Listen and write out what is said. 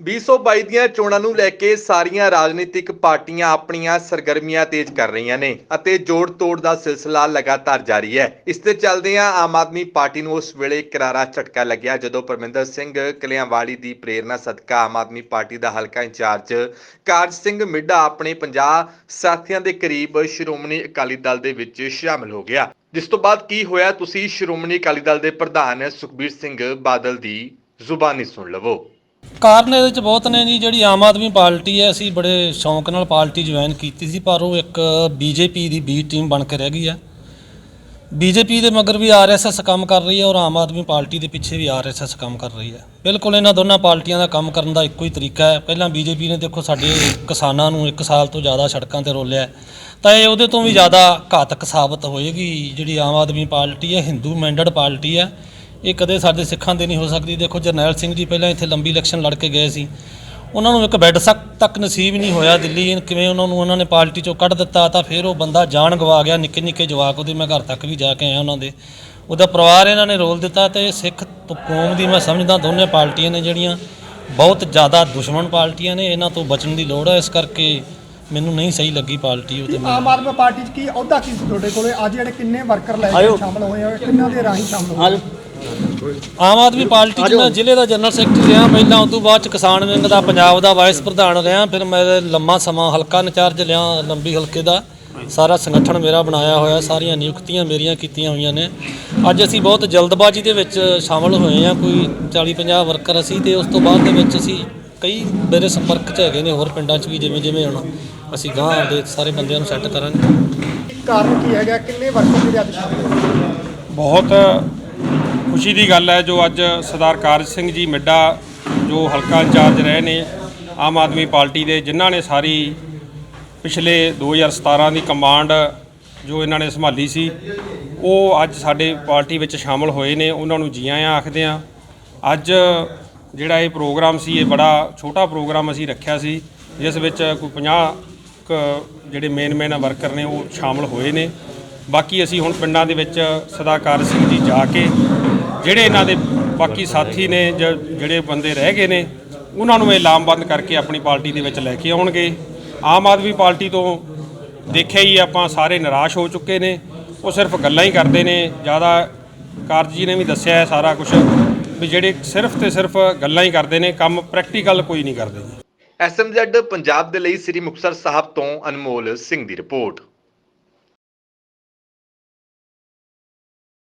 2022 ਦੀਆਂ ਚੋਣਾਂ ਨੂੰ ਲੈ ਕੇ ਸਾਰੀਆਂ ਰਾਜਨੀਤਿਕ ਪਾਰਟੀਆਂ ਆਪਣੀਆਂ ਸਰਗਰਮੀਆਂ ਤੇਜ਼ ਕਰ ਰਹੀਆਂ ਨੇ ਅਤੇ ਜੋੜ-ਤੋੜ ਦਾ ਸਿਲਸਿਲਾ ਲਗਾਤਾਰ ਜਾਰੀ ਹੈ। ਇਸ ਤੇ ਚੱਲਦਿਆਂ ਆਮ ਆਦਮੀ ਪਾਰਟੀ ਨੂੰ ਉਸ ਵੇਲੇ ਕਰਾਰਾ ਝਟਕਾ ਲੱਗਿਆ, ਜਦੋਂ ਪਰਮਿੰਦਰ ਸਿੰਘ ਕਲਿਆਂਵਾਲੀ ਦੀ ਪ੍ਰੇਰਣਾ ਸਦਕਾ ਆਮ ਆਦਮੀ ਪਾਰਟੀ ਦਾ ਹਲਕਾ ਇੰਚਾਰਜ ਕਾਰਜ ਸਿੰਘ ਮਿੱਡਾ ਆਪਣੇ 50 ਸਾਥੀਆਂ ਦੇ ਕਰੀਬ ਸ਼੍ਰੋਮਣੀ ਅਕਾਲੀ ਦਲ ਦੇ ਵਿੱਚ ਸ਼ਾਮਲ ਹੋ ਗਿਆ। ਜਿਸ ਤੋਂ ਬਾਅਦ ਕੀ ਹੋਇਆ, ਤੁਸੀਂ ਸ਼੍ਰੋਮਣੀ ਅਕਾਲੀ ਦਲ ਦੇ ਪ੍ਰਧਾਨ ਸੁਖਬੀਰ ਸਿੰਘ ਬਾਦਲ ਦੀ ਜ਼ੁਬਾਨੀ ਸੁਣ ਲਵੋ। ਕਾਰਨ ਇਹਦੇ ਚ ਬਹੁਤ ਨੇ ਜੀ, ਜਿਹੜੀ ਆਮ ਆਦਮੀ ਪਾਰਟੀ ਹੈ, ਅਸੀਂ ਬੜੇ ਸ਼ੌਂਕ ਨਾਲ ਪਾਰਟੀ ਜੁਆਇਨ ਕੀਤੀ ਸੀ, ਪਰ ਉਹ ਇੱਕ ਬੀਜੇਪੀ ਦੀ ਬੀ ਟੀਮ ਬਣ ਕੇ ਰਹਿ ਗਈ ਹੈ। ਬੀਜੇਪੀ ਦੇ ਮਗਰ ਵੀ ਆਰਐਸਐਸ ਕੰਮ ਕਰ ਰਹੀ ਹੈ ਔਰ ਆਮ ਆਦਮੀ ਪਾਰਟੀ ਦੇ ਪਿੱਛੇ ਵੀ ਆਰਐਸਐਸ ਕੰਮ ਕਰ ਰਹੀ ਹੈ। ਬਿਲਕੁਲ ਇਹਨਾਂ ਦੋਨਾਂ ਪਾਰਟੀਆਂ ਦਾ ਕੰਮ ਕਰਨ ਦਾ ਇੱਕੋ ਹੀ ਤਰੀਕਾ ਹੈ। ਪਹਿਲਾਂ ਬੀਜੇਪੀ ਨੇ ਦੇਖੋ ਸਾਡੇ ਕਿਸਾਨਾਂ ਨੂੰ 1 ਸਾਲ ਤੋਂ ਜ਼ਿਆਦਾ ਸੜਕਾਂ ਤੇ ਰੋਲਿਆ ਤਾਂ ਇਹ ਉਹਦੇ ਤੋਂ ਵੀ ਜ਼ਿਆਦਾ ਘਾਤਕ ਸਾਬਤ ਹੋਏਗੀ। ਜਿਹੜੀ ਆਮ ਆਦਮੀ ਪਾਰਟੀ ਹੈ, ਹਿੰਦੂ ਮੈਂਡਡ ਪਾਰਟੀ ਹੈ ਇਹ ਕਦੇ ਸਾਡੇ ਸਿੱਖਾਂ ਦੇ ਨਹੀਂ ਹੋ ਸਕਦੀ। ਦੇਖੋ ਜਰਨੈਲ ਸਿੰਘ ਜੀ ਪਹਿਲਾਂ ਇੱਥੇ ਲੰਬੀ ਇਲੈਕਸ਼ਨ ਲੜ ਕੇ ਗਏ ਸੀ। ਉਹਨਾਂ ਨੂੰ ਇੱਕ ਬੈੱਡ ਸਕ ਤੱਕ ਨਸੀਬ ਨਹੀਂ ਹੋਇਆ ਦਿੱਲੀ। ਕਿਵੇਂ ਉਹਨਾਂ ਨੂੰ ਉਹਨਾਂ ਨੇ ਪਾਰਟੀ ਚੋਂ ਕੱਢ ਦਿੱਤਾ ਤਾਂ ਫਿਰ ਉਹ ਬੰਦਾ ਜਾਨ ਗਵਾ ਗਿਆ ਨਿੱਕੇ ਨਿੱਕੇ ਜਵਾਕ ਉਹਦੇ। ਮੈਂ ਘਰ ਤੱਕ ਵੀ ਜਾ ਕੇ ਆਇਆ ਉਹਨਾਂ ਦੇ। ਉਹਦਾ ਪਰਿਵਾਰ ਇਹਨਾਂ ਨੇ ਰੋਲ ਦਿੱਤਾ ਤੇ ਸਿੱਖ ਕੌਮ ਦੀ ਮੈਂ ਸਮਝਦਾ ਦੋਨੇ ਪਾਰਟੀਆਂ ਨੇ ਜਿਹੜੀਆਂ ਬਹੁਤ ਜ਼ਿਆਦਾ ਦੁਸ਼ਮਣ ਪਾਰਟੀਆਂ ਨੇ ਇਹਨਾਂ ਤੋਂ ਬਚਣ ਦੀ ਲੋੜ ਹੈ ਇਸ ਕਰਕੇ ਮੈਨੂੰ ਨਹੀਂ ਸਹੀ ਲੱਗੀ ਪਾਰਟੀ ਉਹ ਤੇ ਮੈਂ। ਆਮ ਆਦਮੀ ਪਾਰਟੀ 'ਚ ਕੀ ਅਹੁਦਾ ਕੀ ਸੀ ਤੁਹਾਡੇ ਕੋਲੇ? ਅੱਜ ਜਿਹੜੇ ਕਿੰਨੇ ਵਰਕਰ ਲੈ ਕੇ ਸ਼ਾਮਲ ਹੋਏ ਆ ਕਿੰਨਾਂ ਦੇ ਰਾਹੀਂ ਸ਼ਾਮਲ ਹੋਏ ਆਮ ਆਦਮੀ ਪਾਰਟੀ 'ਚ ਮੈਂ ਜ਼ਿਲ੍ਹੇ ਦਾ ਜਨਰਲ ਸੈਕਟਰੀ ਰਿਹਾ ਪਹਿਲਾਂ ਉਸ ਤੋਂ ਬਾਅਦ ਚ ਕਿਸਾਨ ਵਿੰਗ ਦਾ ਪੰਜਾਬ ਦਾ ਵਾਈਸ ਪ੍ਰਧਾਨ ਰਿਹਾ ਫਿਰ ਮੈਂ ਲੰਮਾ ਸਮਾਂ ਹਲਕਾ ਇੰਚਾਰਜ ਲਿਆ ਲੰਬੀ ਹਲਕੇ ਦਾ। ਸਾਰਾ ਸੰਗਠਨ ਮੇਰਾ ਬਣਾਇਆ ਹੋਇਆ ਸਾਰੀਆਂ ਨਿਯੁਕਤੀਆਂ ਮੇਰੀਆਂ ਕੀਤੀਆਂ ਹੋਈਆਂ ਨੇ। ਅੱਜ ਅਸੀਂ ਬਹੁਤ ਜਲਦਬਾਜ਼ੀ ਦੇ ਵਿੱਚ ਸ਼ਾਮਲ ਹੋਏ ਹਾਂ ਕੋਈ 40 50 ਵਰਕਰ ਅਸੀਂ ਤੇ ਉਸ ਤੋਂ ਬਾਅਦ ਦੇ ਵਿੱਚ ਅਸੀਂ ਕਈ ਮੇਰੇ ਸੰਪਰਕ 'ਚ ਹੈਗੇ ਨੇ ਹੋਰ ਪਿੰਡਾਂ 'ਚ ਵੀ ਜਿਵੇਂ ਜਿਵੇਂ ਹੁਣ ਅਸੀਂ ਗਾਂਹ ਆਪਦੇ ਸਾਰੇ ਬੰਦਿਆਂ ਨੂੰ ਸੈੱਟ ਕਰਾਂਗੇ। ਕਾਰਨ ਕੀ ਹੈਗਾ? ਕਿੰਨੇ ਵਰਕਰ ਜਿਹੜੇ ਅੱਜ ਸ਼ਾਮਲ ਹੋਏ? ਬਹੁਤ ਖੁਸ਼ੀ ਦੀ ਗੱਲ ਹੈ ਜੋ ਅੱਜ ਸਰਦਾਰ ਕਾਰਜ ਸਿੰਘ ਜੀ ਮਿੱਡਾ ਜੋ ਹਲਕਾ ਇੰਚਾਰਜ ਰਹੇ ਨੇ, ਆਮ ਆਦਮੀ ਪਾਰਟੀ ਦੇ, ਜਿਨ੍ਹਾਂ ਨੇ ਸਾਰੀ ਪਿਛਲੇ 2017 ਦੀ ਕਮਾਂਡ ਜੋ ਇਹਨਾਂ ਨੇ ਸੰਭਾਲੀ ਸੀ, ਉਹ ਅੱਜ ਸਾਡੇ ਪਾਰਟੀ ਵਿੱਚ ਸ਼ਾਮਲ ਹੋਏ ਨੇ, ਉਹਨਾਂ ਨੂੰ ਜੀ ਆਇਆਂ ਆਖਦੇ ਆ ਅੱਜ ਜਿਹੜਾ ਇਹ ਪ੍ਰੋਗਰਾਮ ਸੀ, ਇਹ ਬੜਾ ਛੋਟਾ ਪ੍ਰੋਗਰਾਮ ਅਸੀਂ ਰੱਖਿਆ ਸੀ, ਜਿਸ ਵਿੱਚ ਕੋਈ 50 ਜਿਹੜੇ ਮੇਨ ਮੇਨ ਵਰਕਰ ਨੇ, ਉਹ ਸ਼ਾਮਲ ਹੋਏ ਨੇ। ਬਾਕੀ ਅਸੀਂ ਹੁਣ ਪਿੰਡਾਂ ਦੇ ਵਿੱਚ ਸਦਾਕਾਰ ਸਿੰਘ ਜੀ ਜਾ ਕੇ ਜਿਹੜੇ ਇਹਨਾਂ ਦੇ ਬਾਕੀ ਸਾਥੀ ਨੇ ਜ- ਜਿਹੜੇ ਬੰਦੇ ਰਹਿ ਗਏ ਨੇ, ਉਹਨਾਂ ਨੂੰ ਇਹ ਲਾਮਬੰਦ ਕਰਕੇ ਆਪਣੀ ਪਾਰਟੀ ਦੇ ਵਿੱਚ ਲੈ ਕੇ ਆਉਣਗੇ। ਆਮ ਆਦਮੀ ਪਾਰਟੀ ਤੋਂ ਦੇਖਿਆ ਹੀ ਆਪਾਂ ਸਾਰੇ ਨਿਰਾਸ਼ ਹੋ ਚੁੱਕੇ ਨੇ। ਉਹ ਸਿਰਫ ਗੱਲਾਂ ਹੀ ਕਰਦੇ ਨੇ। ਜ਼ਿਆਦਾ ਕਾਰਜ ਜੀ ਨੇ ਵੀ ਦੱਸਿਆ ਹੈ ਸਾਰਾ ਕੁਝ ਵੀ ਜਿਹੜੇ ਸਿਰਫ ਤੇ ਸਿਰਫ ਗੱਲਾਂ ਹੀ ਕਰਦੇ ਨੇ, ਕੰਮ ਪ੍ਰੈਕਟੀਕਲ ਕੋਈ ਨਹੀਂ ਕਰਦੇ। ਐਸਐਮਜ਼ੈਡ ਪੰਜਾਬ ਦੇ ਲਈ ਸ੍ਰੀ ਮੁਕਤਸਰ ਸਾਹਿਬ ਤੋਂ ਅਨਮੋਲ ਸਿੰਘ ਦੀ ਰਿਪੋਰਟ।